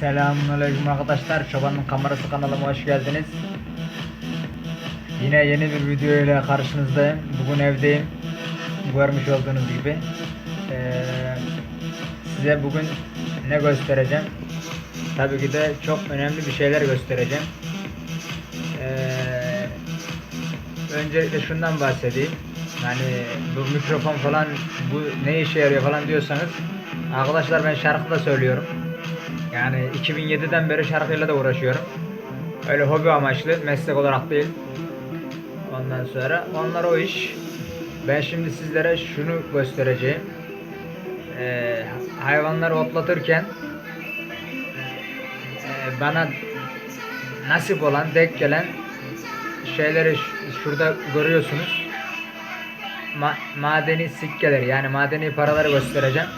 Selamünaleyküm arkadaşlar. Çobanın kamerası kanalıma hoş geldiniz. Yine yeni bir video ile karşınızdayım. Bugün evdeyim. Görmüş olduğunuz gibi. Ee, size bugün ne göstereceğim? Tabii ki de çok önemli bir şeyler göstereceğim. Ee, öncelikle şundan bahsedeyim. Yani bu mikrofon falan bu ne işe yarıyor falan diyorsanız arkadaşlar ben şarkı da söylüyorum. Yani 2007'den beri şarkıyla da uğraşıyorum. Öyle hobi amaçlı, meslek olarak değil. Ondan sonra onlar o iş. Ben şimdi sizlere şunu göstereceğim. Ee, hayvanları otlatırken e, bana nasip olan, denk gelen şeyleri şurada görüyorsunuz. Ma- madeni sikkeleri yani madeni paraları göstereceğim.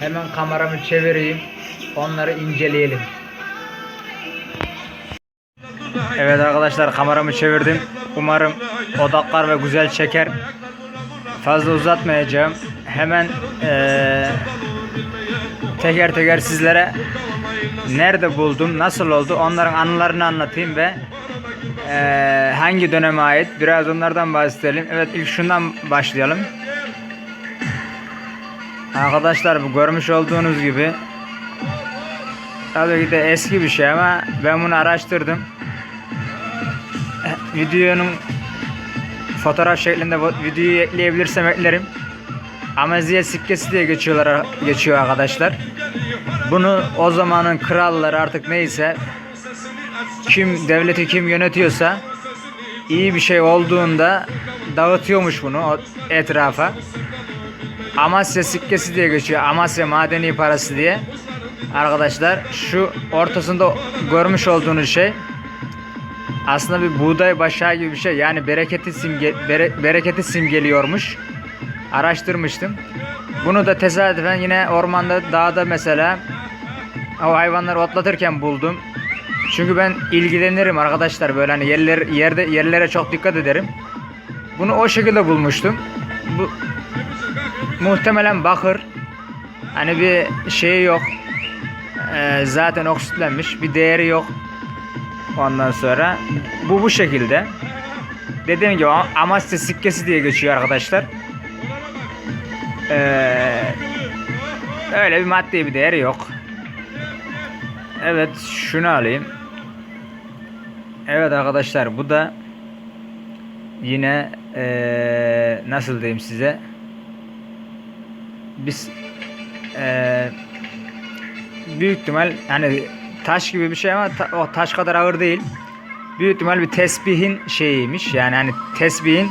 Hemen kameramı çevireyim. Onları inceleyelim. Evet arkadaşlar kameramı çevirdim. Umarım odaklar ve güzel çeker. Fazla uzatmayacağım. Hemen eee, teker teker sizlere nerede buldum, nasıl oldu onların anılarını anlatayım ve eee, hangi döneme ait biraz onlardan bahsedelim. Evet ilk şundan başlayalım. Arkadaşlar bu görmüş olduğunuz gibi tabii ki de eski bir şey ama ben bunu araştırdım. Videonun fotoğraf şeklinde videoyu ekleyebilirsem eklerim. Amaziye sikkesi diye geçiyorlar geçiyor arkadaşlar. Bunu o zamanın kralları artık neyse kim devleti kim yönetiyorsa iyi bir şey olduğunda dağıtıyormuş bunu etrafa. Amasya sikkesi diye geçiyor. Amasya madeni parası diye. Arkadaşlar şu ortasında görmüş olduğunuz şey aslında bir buğday başağı gibi bir şey. Yani bereketi simge bere- bereketi simgeliyormuş. Araştırmıştım. Bunu da tesadüfen yine ormanda, dağda mesela o hayvanları otlatırken buldum. Çünkü ben ilgilenirim arkadaşlar böyle hani yerler yerde yerlere çok dikkat ederim. Bunu o şekilde bulmuştum. Bu muhtemelen bakır. Hani bir şey yok. Ee, zaten oksitlenmiş. Bir değeri yok. Ondan sonra bu bu şekilde. Dediğim gibi Am- Amasya sikkesi diye geçiyor arkadaşlar. Ee, öyle bir maddi bir değeri yok. Evet şunu alayım. Evet arkadaşlar bu da yine ee, nasıl diyeyim size biz ee, büyük ihtimal hani taş gibi bir şey ama ta- o taş kadar ağır değil. Büyük ihtimal bir tesbihin şeyiymiş. Yani hani tesbihin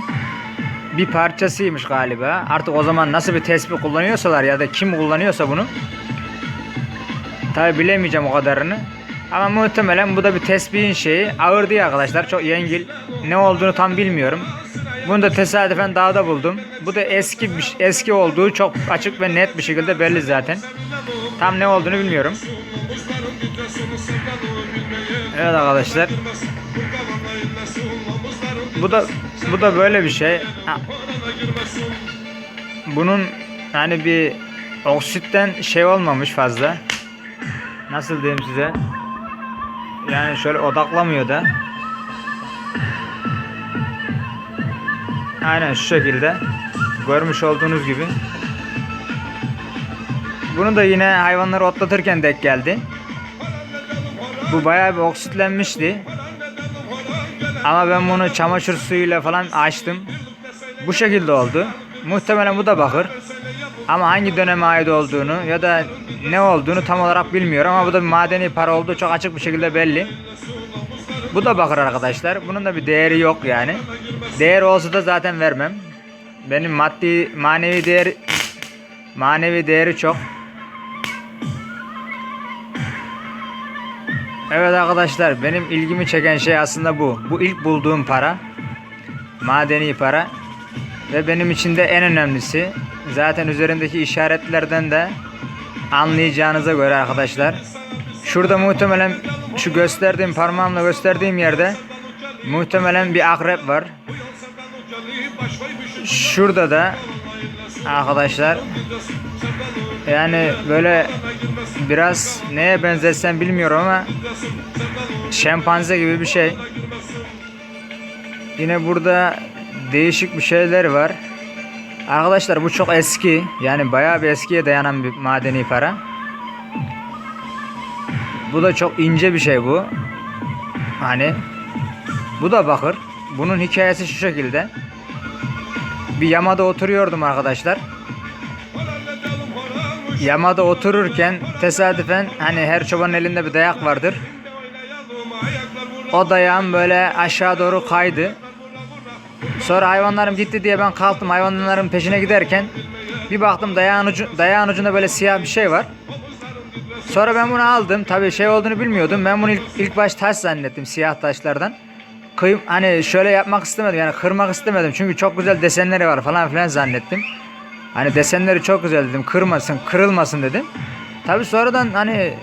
bir parçasıymış galiba. Artık o zaman nasıl bir tesbih kullanıyorsalar ya da kim kullanıyorsa bunu tabi bilemeyeceğim o kadarını. Ama muhtemelen bu da bir tesbihin şeyi. Ağır değil arkadaşlar. Çok yengil. Ne olduğunu tam bilmiyorum. Bunu da tesadüfen dağda buldum. Bu da eski eski olduğu çok açık ve net bir şekilde belli zaten. Tam ne olduğunu bilmiyorum. Evet arkadaşlar. Bu da bu da böyle bir şey. Ha. Bunun hani bir oksitten şey olmamış fazla. Nasıl diyeyim size? Yani şöyle odaklamıyor da. Aynen şu şekilde. Görmüş olduğunuz gibi. Bunu da yine hayvanları otlatırken denk geldi. Bu bayağı bir oksitlenmişti. Ama ben bunu çamaşır suyuyla falan açtım. Bu şekilde oldu. Muhtemelen bu da bakır. Ama hangi döneme ait olduğunu ya da ne olduğunu tam olarak bilmiyorum ama bu da bir madeni para olduğu çok açık bir şekilde belli. Bu da bakır arkadaşlar. Bunun da bir değeri yok yani. Değer olsa da zaten vermem. Benim maddi manevi değer manevi değeri çok. Evet arkadaşlar benim ilgimi çeken şey aslında bu. Bu ilk bulduğum para. Madeni para. Ve benim için de en önemlisi zaten üzerindeki işaretlerden de anlayacağınıza göre arkadaşlar. Şurada muhtemelen şu gösterdiğim parmağımla gösterdiğim yerde muhtemelen bir akrep var. Şurada da arkadaşlar yani böyle biraz neye benzetsem bilmiyorum ama şempanze gibi bir şey. Yine burada değişik bir şeyler var. Arkadaşlar bu çok eski. Yani bayağı bir eskiye dayanan bir madeni para. Bu da çok ince bir şey bu. Hani bu da bakır. Bunun hikayesi şu şekilde. Bir yamada oturuyordum arkadaşlar. Yamada otururken tesadüfen hani her çobanın elinde bir dayak vardır. O dayağım böyle aşağı doğru kaydı. Sonra hayvanlarım gitti diye ben kalktım hayvanların peşine giderken bir baktım dayağın, ucu, dayağın ucunda böyle siyah bir şey var. Sonra ben bunu aldım. Tabii şey olduğunu bilmiyordum. Ben bunu ilk, ilk baş taş zannettim siyah taşlardan. Kıyım, hani şöyle yapmak istemedim yani kırmak istemedim. Çünkü çok güzel desenleri var falan filan zannettim. Hani desenleri çok güzel dedim. Kırmasın, kırılmasın dedim. Tabii sonradan hani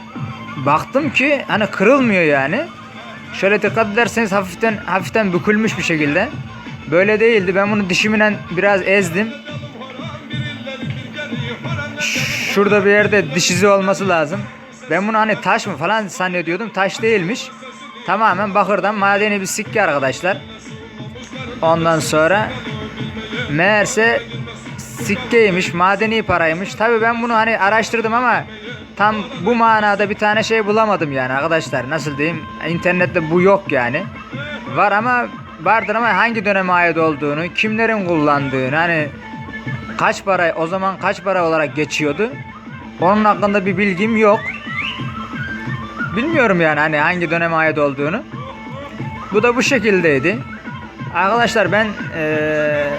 baktım ki hani kırılmıyor yani. Şöyle dikkat ederseniz hafiften hafiften bükülmüş bir şekilde. Böyle değildi. Ben bunu dişimle biraz ezdim. Şurada bir yerde diş izi olması lazım. Ben bunu hani taş mı falan zannediyordum. Taş değilmiş. Tamamen bakırdan madeni bir sikke arkadaşlar. Ondan sonra meğerse sikkeymiş, madeni paraymış. Tabii ben bunu hani araştırdım ama tam bu manada bir tane şey bulamadım yani arkadaşlar. Nasıl diyeyim? İnternette bu yok yani. Var ama vardır ama hangi döneme ait olduğunu, kimlerin kullandığını hani kaç para o zaman kaç para olarak geçiyordu? Onun hakkında bir bilgim yok. Bilmiyorum yani hani hangi döneme ait olduğunu. Bu da bu şekildeydi. Arkadaşlar ben eee,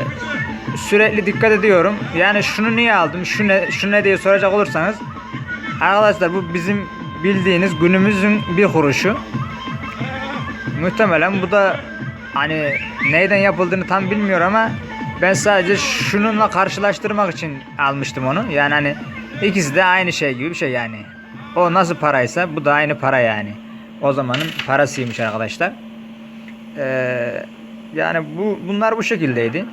sürekli dikkat ediyorum. Yani şunu niye aldım, şu ne, şu ne diye soracak olursanız. Arkadaşlar bu bizim bildiğiniz günümüzün bir kuruşu. Muhtemelen bu da hani neyden yapıldığını tam bilmiyorum ama ben sadece şununla karşılaştırmak için almıştım onu. Yani hani ikisi de aynı şey gibi bir şey yani. O nasıl paraysa bu da aynı para yani. O zamanın parasıymış arkadaşlar. Ee, yani bu bunlar bu şekildeydi.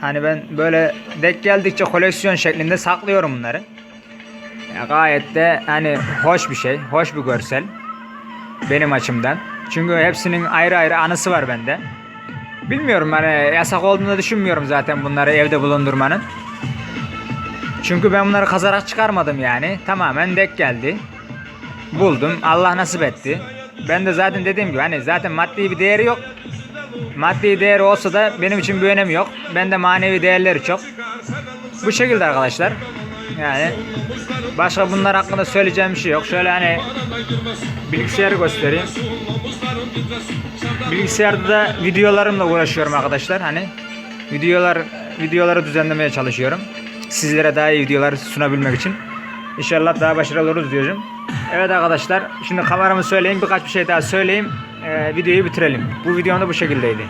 Hani ben böyle denk geldikçe koleksiyon şeklinde saklıyorum bunları. Ya gayet de hani hoş bir şey, hoş bir görsel benim açımdan. Çünkü hepsinin ayrı ayrı anısı var bende. Bilmiyorum hani yasak olduğunu düşünmüyorum zaten bunları evde bulundurmanın. Çünkü ben bunları kazarak çıkarmadım yani. Tamamen denk geldi. Buldum. Allah nasip etti. Ben de zaten dediğim gibi hani zaten maddi bir değeri yok. Maddi değeri olsa da benim için bir önemi yok. Bende manevi değerleri çok. Bu şekilde arkadaşlar. Yani başka bunlar hakkında söyleyeceğim bir şey yok. Şöyle hani bilgisayarı göstereyim. Bilgisayarda da videolarımla uğraşıyorum arkadaşlar. Hani videolar videoları düzenlemeye çalışıyorum. Sizlere daha iyi videolar sunabilmek için. İnşallah daha başarılı oluruz diyorum. Evet arkadaşlar şimdi kameramı söyleyeyim birkaç bir şey daha söyleyeyim. Ee, videoyu bitirelim. Bu videom da bu şekildeydi.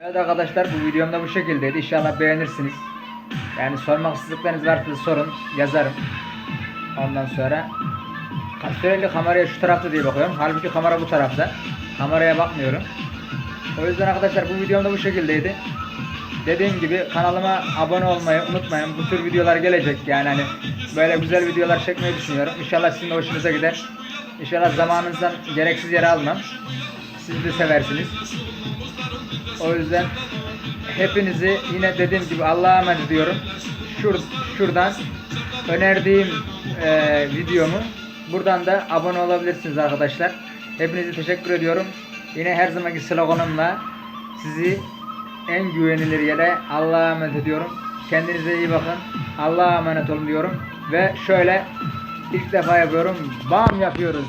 Evet arkadaşlar bu videom da bu şekildeydi. İnşallah beğenirsiniz. Yani sormak istedikleriniz varsa sorun yazarım. Ondan sonra sürekli kameraya şu tarafta diye bakıyorum. Halbuki kamera bu tarafta. Kameraya bakmıyorum. O yüzden arkadaşlar bu videom da bu şekildeydi. Dediğim gibi kanalıma abone olmayı unutmayın. Bu tür videolar gelecek. Yani hani böyle güzel videolar çekmeyi düşünüyorum. İnşallah sizin de hoşunuza gider. İnşallah zamanınızdan gereksiz yere almam. Siz de seversiniz. O yüzden hepinizi yine dediğim gibi Allah'a emanet ediyorum. Şur, şuradan önerdiğim e, videomu buradan da abone olabilirsiniz arkadaşlar. Hepinize teşekkür ediyorum. Yine her zamanki sloganımla sizi en güvenilir yere Allah'a emanet ediyorum. Kendinize iyi bakın. Allah'a emanet olun diyorum. Ve şöyle ilk defa yapıyorum. Bam yapıyoruz.